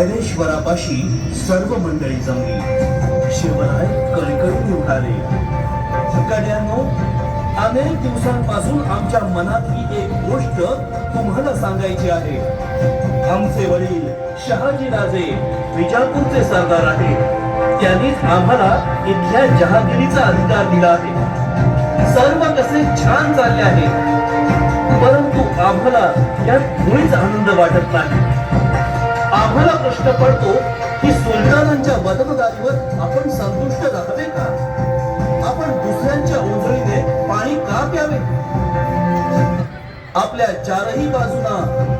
ज्ञानेश्वरापाशी सर्व मंडळी जमली शिवराय कळकळून उठाले कड्यांनो अनेक दिवसांपासून आमच्या मनातली एक गोष्ट तुम्हाला सांगायची आहे. आमचे वडील शहाजी राजे विजापूरचे सरदार आहेत. त्यांनीच आम्हाला इथल्या जहागिरीचा अधिकार दिला आहे. सर्व कसे छान चालले आहे. परंतु आम्हाला यात मुळीच आनंद वाटत नाही. आम्हाला प्रश्न पडतो की सुलतानांच्या वतनदारीवर आपण संतुष्ट राहावे का? आपण दुसऱ्यांच्या ओंजळीने पाणी का प्यावे? आपल्या चारही बाजूला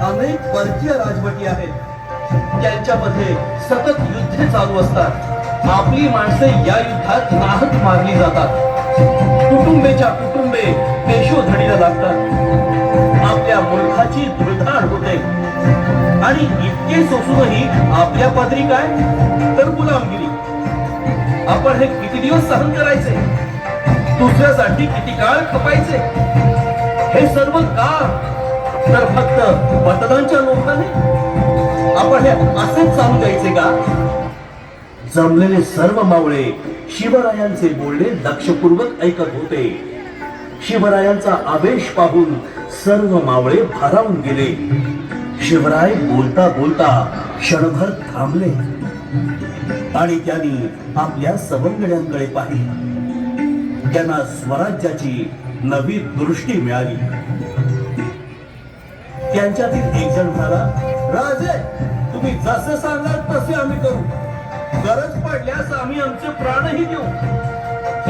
अनेक परकीय राजवटी आहेत. त्यांच्यामध्ये सतत युद्धे चालू असतात. आपली माणसे या युद्धात नाहक मारली जातात. कुटुंबेच्या कुटुंबे देशोधडीला लागतात. आपल्या मुलखाची धुळधाड होते. आणि इतके सोसूनही आपल्या पादरी काय? तर गुलामगिरी. आपण हे किती दिवस सहन करायचे? दुसऱ्यासाठी किती काळ खपायचे? हे सर्व का? तर फक्त मतदानच्या लोकांनी आपण हे असेच चालू द्यायचे का? जमलेले सर्व मावळे शिवरायांचे बोलणे लक्षपूर्वक ऐकत होते. शिवरायांचा आवेश पाहून सर्व मावळे भारावून गेले. शिवराय बोलता बोलता क्षणभर थांबले. आणि त्यांनी आपल्या सवंगड्यांकडे पाहिले. त्यांना स्वराज्याची नवी दृष्टी मिळाली. त्यांच्यातील एक जण झाला राजे तुम्ही जसे सांगाल तसे आम्ही करू. गरज पडल्यास आम्ही आमचे प्राणही देऊ.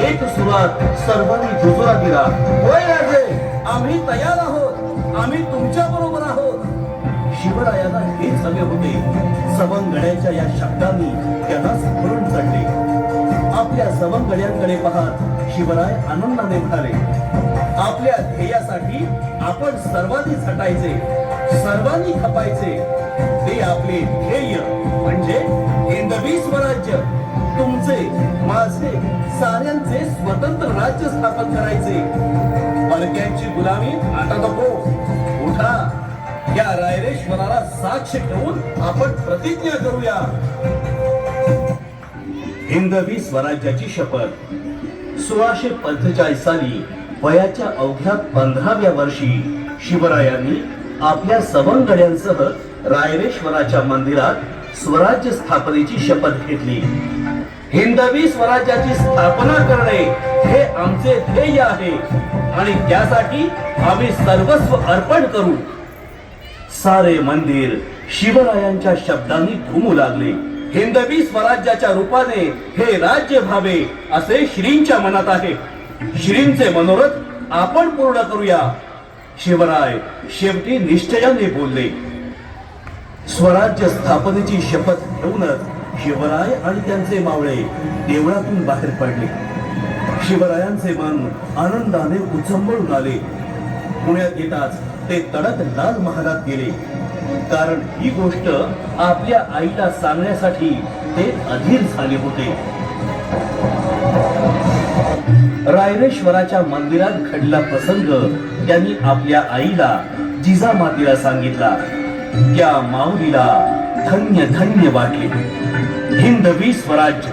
एक सुरुवात सर्वांनी दुजोरा दिला होय राजे आम्ही तयार आहोत. आम्ही तुमच्या बरोबर आहोत. शिवरायांना हेच हवे होते. सवंगड्याच्या या शब्दांनी त्यांना स्मरण चढले. आपल्या सवंगड्यांकडे पाहत शिवराय आनंदाने म्हणाले आपल्या ध्येयासाठी आपण सर्वांनी झटायचे सर्वांनी खपायचे. ते आपले ध्येय म्हणजे हिंदवी स्वराज्य. तुमचे माझे साऱ्यांचे स्वतंत्र राज्य स्थापन करायचे. परक्यांची गुलामी आता नको. उठा. या रायरेश्वराला साक्ष ठेवून आपण प्रतिज्ञा करूया. हिंदवी स्वराज्याची शपथ. सोळाशे पंचेचाळीस साली वयाच्या अवघ्या पंधराव्या वर्षी शिवरायांनी आपल्या सवंगड्यांसह रायरेश्वराच्या मंदिरात स्वराज्य स्थापनेची शपथ घेतली. हिंदवी स्वराज्याची स्थापना करणे हे आमचे ध्येय आहे आणि त्यासाठी आम्ही सर्वस्व अर्पण करू. सारे मंदिर शिवरायांच्या शब्दांनी घुमू लागले. हिंदवी स्वराज्याच्या रूपाने हे राज्य व्हावे असे श्रींच्या मनात आहे. श्रींचे मनोरथ आपण पूर्ण करूया. शिवराय शेवटी निश्चयाने बोलले. स्वराज्य स्थापनेची शपथ घेऊनच शिवराय आणि त्यांचे मावळे देवळातून बाहेर पडले. शिवरायांचे मन आनंदाने उचंबळून आले. पुण्यात येताच ते तडक लाल महालात गेले. कारण ही गोष्ट आपल्या आईला सांगण्यासाठी ते अधीर झाले होते. रायरेश्वराच्या मंदिरात घडला प्रसंग त्यांनी आपल्या आईला जिजामातीला सांगितला. त्या माऊलीला धन्य धन्य वाटले. हिंदवी स्वराज्य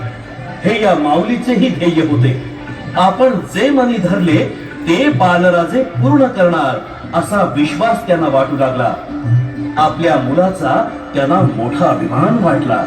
हे या माऊलीचेही ध्येय होते. आपण जे मनी धरले ते बालराजे पूर्ण करणार. असा विश्वास त्यांना वाटू लागला. आपल्या मुलाचा त्यांना मोठा अभिमान वाटला.